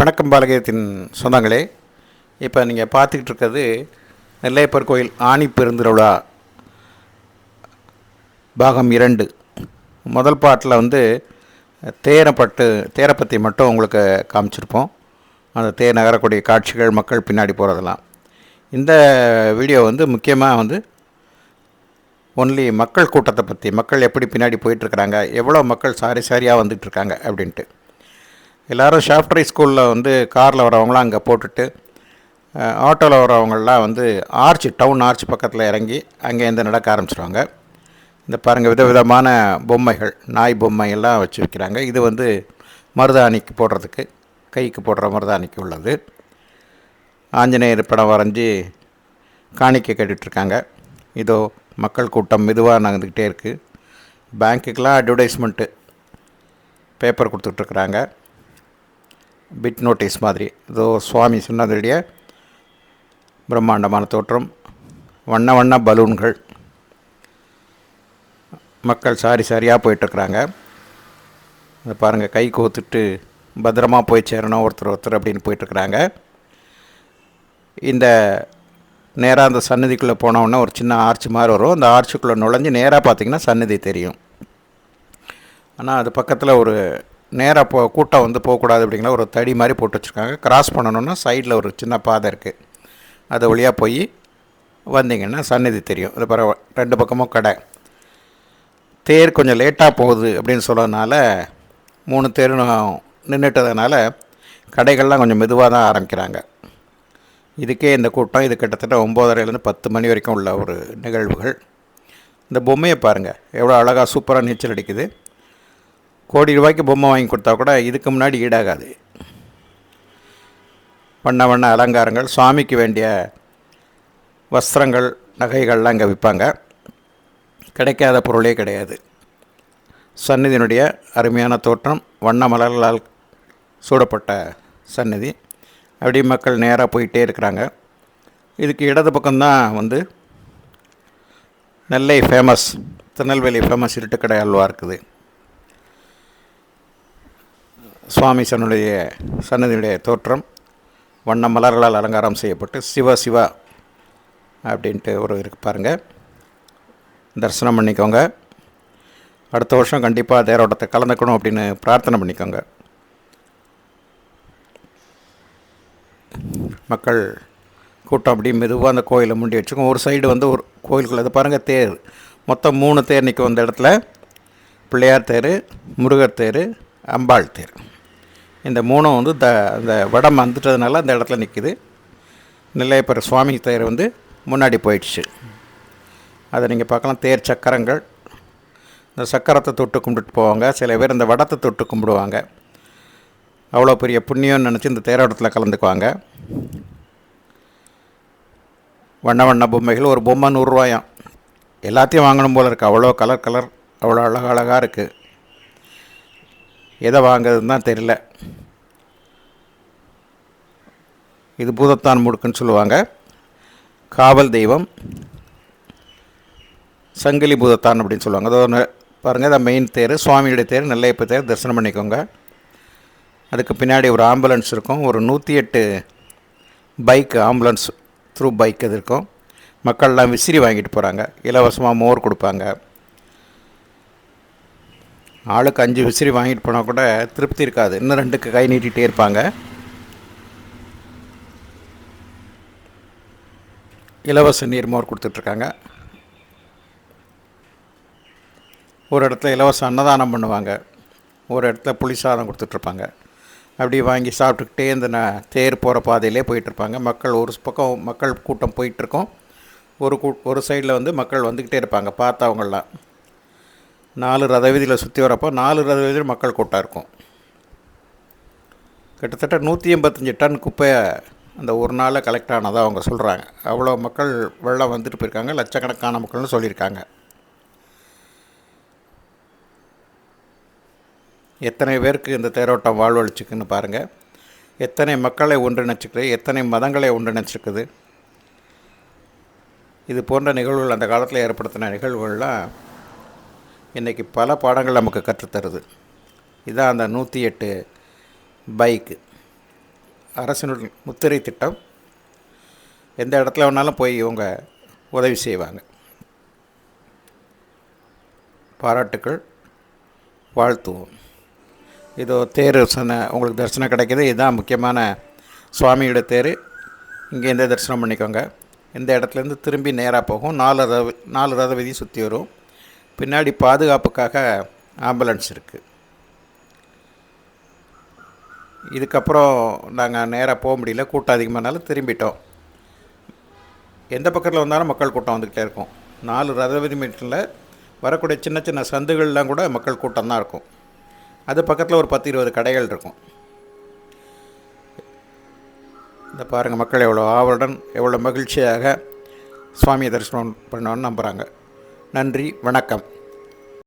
வணக்கம் பாலகயத்தின் சொந்தங்களே. இப்போ நீங்கள் பார்த்துக்கிட்டு இருக்கிறது நெல்லையப்பர் கோயில் ஆணி பெருந்திருவிழா பாகம் இரண்டு. முதல் பாட்டில் வந்து தேரப்பட்டு தேரை பற்றி மட்டும் உங்களுக்கு காமிச்சிருப்போம். அந்த தேர் நகரக்கூடிய காட்சிகள் மக்கள் பின்னாடி போகிறதெல்லாம் இந்த வீடியோ வந்து முக்கியமாக வந்து ஒன்லி மக்கள் கூட்டத்தை பற்றி மக்கள் எப்படி பின்னாடி போயிட்டுருக்குறாங்க எவ்வளோ மக்கள் சாரி சாரியாக வந்துட்டுருக்காங்க அப்படின்ட்டு. எல்லோரும் ஷாஃப்ட்ரி ஸ்கூலில் வந்து காரில் வரவங்களாம் அங்கே போட்டுட்டு ஆட்டோவில் வரவங்களாம் வந்து ஆர்ச் டவுன் ஆர்ச் பக்கத்தில் இறங்கி அங்கேருந்து நடக்க ஆரம்பிச்சிடுவாங்க இந்த பாருங்கள் விதவிதமான பொம்மைகள் நாய் பொம்மை எல்லாம் வச்சு வைக்கிறாங்க இது வந்து மருதாணிக்கு போடுறதுக்கு கைக்கு போடுற மருதாணிக்கு உள்ளது. ஆஞ்சநேயர் படம் வரைஞ்சி காணிக்கை கட்டிகிட்ருக்காங்க இதோ மக்கள் கூட்டம் மெதுவாக நடந்துக்கிட்டே இருக்குது பேங்க்குக்கெலாம் அட்வர்டைஸ்மெண்ட்டு பேப்பர் கொடுத்துட்ருக்குறாங்க. பிட் நோட்டீஸ் மாதிரி. இதோ சுவாமி சொன்னதுடைய பிரம்மாண்டமான தோற்றம். வண்ண வண்ண பலூன்கள். மக்கள் சாரி சாரியாக போயிட்டுருக்குறாங்க. அதை பாருங்கள் கை கோத்துட்டு பத்திரமா போய் சேரணும் ஒருத்தர் ஒருத்தர் அப்படின்னு போயிட்டுருக்குறாங்க. இந்த நேராக அந்த சன்னதிக்குள்ளே போனோன்னே ஒரு சின்ன ஆர்ச் மாதிரி வரும். அந்த ஆர்ச்சுக்குள்ளே நுழைஞ்சு நேராக பார்த்தீங்கன்னா சன்னதி தெரியும். ஆனால் அது பக்கத்தில் ஒரு நேராக போ கூட்டம் வந்து போகக்கூடாது அப்படிங்கிற ஒரு தடி மாதிரி போட்டு வச்சுருக்காங்க. கிராஸ் பண்ணணுன்னா சைடில் ஒரு சின்ன பாதை இருக்குது அது வழியாக போய் வந்தீங்கன்னா சந்நிதி தெரியும். அது பரவாயில்ல ரெண்டு பக்கமும் கடை. தேர் கொஞ்சம் லேட்டாக போகுது அப்படின்னு சொன்னதுனால மூணு தேர் நின்றுட்டதுனால கடைகள்லாம் கொஞ்சம் மெதுவாக தான் ஆரம்பிக்கிறாங்க. இதுக்கே இந்த கூட்டம் இது கிட்டத்தட்ட ஒம்போதரைலேருந்து பத்து மணி வரைக்கும் உள்ள ஒரு நிகழ்வுகள். இந்த பொம்மையை பாருங்கள் எவ்வளோ அழகாக சூப்பராக நீச்சல் அடிக்குது. கோடி ரூபாய்க்கு பொம்மை வாங்கி கொடுத்தா கூட இதுக்கு முன்னாடி ஈடாகாது. வண்ண வண்ண அலங்காரங்கள் சுவாமிக்கு வேண்டிய வஸ்திரங்கள் நகைகள்லாம் இங்கே விற்பாங்க. கிடைக்காத பொருளே கிடையாது. சந்நிதியினுடைய அருமையான தோற்றம் வண்ண மலர்களால் சூடப்பட்ட சந்நிதி. அப்படி மக்கள் நேராக போயிட்டே இருக்கிறாங்க. இதுக்கு இடது பக்கம்தான் வந்து நெல்லை ஃபேமஸ் திருநெல்வேலி ஃபேமஸ் இருட்டுக்கடை அல்வா இருக்குது. சுவாமி சன்னுடைய சன்னதியுடைய தோற்றம் வண்ண மலர்களால் அலங்காரம் செய்யப்பட்டு சிவ சிவா அப்படின்ட்டு ஒரு இருக்கு பாருங்கள் தரிசனம் பண்ணிக்கோங்க. அடுத்த வருஷம் கண்டிப்பாக தேரோட்டத்தை கலந்துக்கணும் அப்படின்னு பிரார்த்தனை பண்ணிக்கோங்க. மக்கள் கூட்டம் அப்படியே மெதுவாக அந்த கோயிலை முண்டி வச்சுக்கோங்க ஒரு சைடு வந்து ஒரு கோயிலுக்குள்ளே அது பாருங்கள் தேர். மொத்தம் மூணு தேர் நிற்கும் அந்த இடத்துல. பிள்ளையார் தேர் முருகர் தேர் அம்பாள் தேர். இந்த மூணும் வந்து த அந்த வடம் வந்துட்டதுனால அந்த இடத்துல நிற்கிது நெல்லையப்பர் சுவாமி தேர் வந்து முன்னாடி போயிடுச்சு. அதை நீங்கள் பார்க்கலாம். தேர் சக்கரங்கள். இந்த சக்கரத்தை தொட்டு கும்பிட்டுட்டு போவாங்க. சில பேர் இந்த வடத்தை தொட்டு கும்பிடுவாங்க. அவ்வளோ பெரிய புண்ணியம்னு நினச்சி இந்த தேரோட்டத்தில் கலந்துக்குவாங்க. வண்ண வண்ண பொம்மைகள். ஒரு பொம்மை நூறுரூவாயாம் எல்லாத்தையும் வாங்கணும் போல் இருக்குது அவ்வளோ கலர் கலர். அவ்வளோ அழகாக அழகாக இருக்குது எதை வாங்குறதுன்னு தான் தெரியல. இது பூதத்தான் முடுக்குன்னு சொல்லுவாங்க. காவல் தெய்வம் சங்கிலி பூதத்தான் அப்படின்னு சொல்லுவாங்க. அதாவது பாருங்கள் இதான் மெயின் தேர். சுவாமியுடைய தேர் நெல்லையப்ப தேர் தரிசனம் பண்ணிக்கோங்க. அதுக்கு பின்னாடி ஒரு ஆம்புலன்ஸ் இருக்கும். ஒரு நூற்றி எட்டு பைக் ஆம்புலன்ஸ் த்ரூ பைக் இது இருக்கும். மக்கள்லாம் விசிறி வாங்கிட்டு போகிறாங்க இலவசமாக மோர் கொடுப்பாங்க. ஆளுக்கு அஞ்சு விசிறி வாங்கிட்டு போனால் கூட திருப்தி இருக்காது. இன்னும் ரெண்டுக்கு கை நீட்டிகிட்டே இருப்பாங்க. இலவச நீர் மோர் கொடுத்துட்ருக்காங்க. ஒரு இடத்துல இலவச அன்னதானம் பண்ணுவாங்க. ஒரு இடத்துல புளிசாதம் கொடுத்துட்ருப்பாங்க. அப்படி வாங்கி சாப்பிட்டுக்கிட்டே இந்த தேர் போகிற பாதையிலே போயிட்டுருப்பாங்க மக்கள் ஒரு பக்கம் மக்கள் கூட்டம் போயிட்டுருக்கோம் ஒரு கூ ஒரு சைடில் வந்து மக்கள் வந்துக்கிட்டே இருப்பாங்க. பார்த்தவங்களாம் நாலு ரத வீதியில் சுற்றி வரப்போ நாலு ரத வீதியில் மக்கள் கூட்டம் இருக்கும். கிட்டத்தட்ட நூற்றி எண்பத்தஞ்சு டன் குப்பையை அந்த ஒரு நாளில் கலெக்ட் ஆனதாக அவங்க சொல்கிறாங்க அவ்வளோ மக்கள் வெள்ளம் வந்துட்டு போயிருக்காங்க. லட்சக்கணக்கான மக்கள்னு சொல்லியிருக்காங்க. எத்தனை பேருக்கு இந்த தேரோட்டம் வாழ்வழிச்சுக்குன்னு பாருங்கள் எத்தனை மக்களை ஒன்றிணைச்சிக்குது. எத்தனை மதங்களை ஒன்றிணைச்சிருக்குது. இது போன்ற நிகழ்வுகள் அந்த காலத்தில் ஏற்படுத்தின நிகழ்வுகள்லாம் இன்றைக்கி பல பாடங்கள் நமக்கு கற்றுத்தருது. இதான் அந்த நூற்றி எட்டு பைக்கு. அரசினுடைய முத்திரை திட்டம். எந்த இடத்துல வேணாலும் போய் இவங்க உதவி செய்வாங்க. பாராட்டுக்கள். வாழ்த்துவோம். இதோ தேர் உங்களுக்கு தரிசனம் கிடைக்கிது. இதுதான் முக்கியமான சுவாமியோட தேர். இங்கேருந்தே தரிசனம் பண்ணிக்கோங்க. இந்த இடத்துலேருந்து திரும்பி நேராக போகும். நாலு ரத நாலு ரத வீதி சுற்றி வரும். பின்னாடி பாதுகாப்புக்காக ஆம்புலன்ஸ் இருக்குது இதுக்கப்புறம் நாங்கள் நேராக போக முடியல கூட்டம் அதிகமானாலும் திரும்பிட்டோம். எந்த பக்கத்தில் வந்தாலும் மக்கள் கூட்டம் வந்துக்கிட்டே இருக்கும். நாலு ரதவதி மீட்டரில் வரக்கூடிய சின்ன சின்ன சந்துகள்லாம் கூட மக்கள் கூட்டம் தான் இருக்கும். அது பக்கத்தில் ஒரு பத்து இருபது கடைகள் இருக்கும். இந்த பாருங்கள் மக்கள் எவ்வளோ ஆவலுடன் எவ்வளோ மகிழ்ச்சியாக சுவாமியை தரிசனம் பண்ணோன்னு நம்புகிறாங்க நன்றி வணக்கம்.